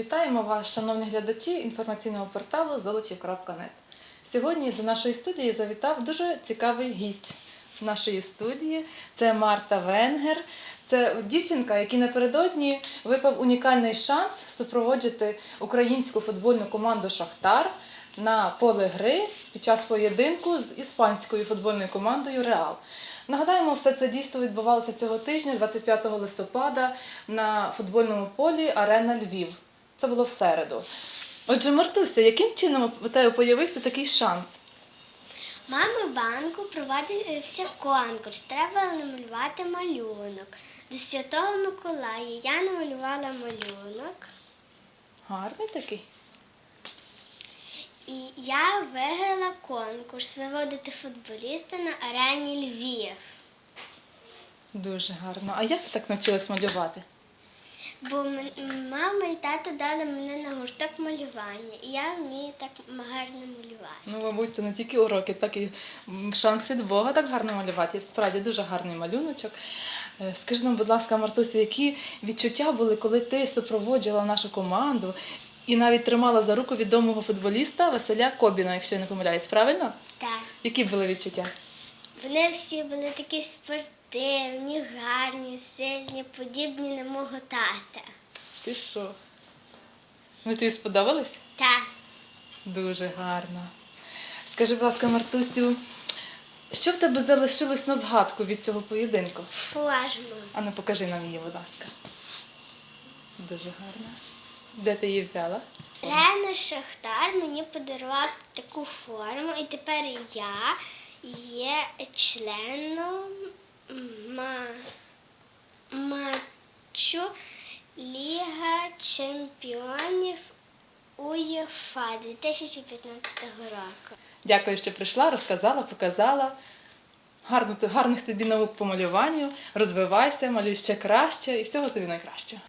Вітаємо вас, шановні глядачі інформаційного порталу золочів.нет. Сьогодні до нашої студії завітав дуже цікавий гість нашої студії. Це Марта Венгер. Це дівчинка, якій напередодні випав унікальний шанс супроводжити українську футбольну команду Шахтар на поле гри під час поєдинку з іспанською футбольною командою Реал. Нагадаємо, все це дійство відбувалося цього тижня, 25 листопада, на футбольному полі Арена Львів. Це було в середу. Отже, Мартуся, яким чином у тебе появився такий шанс? Мами банку проводився конкурс. Треба намалювати малюнок. До Святого Миколая я намалювала малюнок Гарний такий. і я виграла конкурс виводити футболіста на арені Львів. Дуже гарно. А як ти так навчилась малювати? Бо мама і тато дали мене на гурток малювання, і я вмію так гарно малювати. Ну, мабуть, це не тільки уроки, так і шанс від Бога так гарно малювати. Справді дуже гарний малюночок. Е, Скажи нам, будь ласка, Мартусю, які відчуття були, коли ти супроводжувала нашу команду і навіть тримала за руку відомого футболіста Василя Кобіна, якщо я не помиляюсь, правильно? Так. Які були відчуття? Вони всі були такі спортивні, гарні, сильні, подібні на мого тата. Ти що? Вони тобі сподобались? Так. Дуже гарно. Скажи, будь ласка, Мартусю, що в тебе залишилось на згадку від цього поєдинку? Флажма. А ну покажи нам її, будь ласка. Дуже гарно. Де ти її взяла? Рено Шахтар мені подарував таку форму, і тепер я є членом ма- матчу Ліга Чемпіонів УЄФА 2015 року. Дякую, що прийшла, розказала, показала. Гарних тобі наук по малюванню. Розвивайся, малюй ще краще і всього тобі найкращого.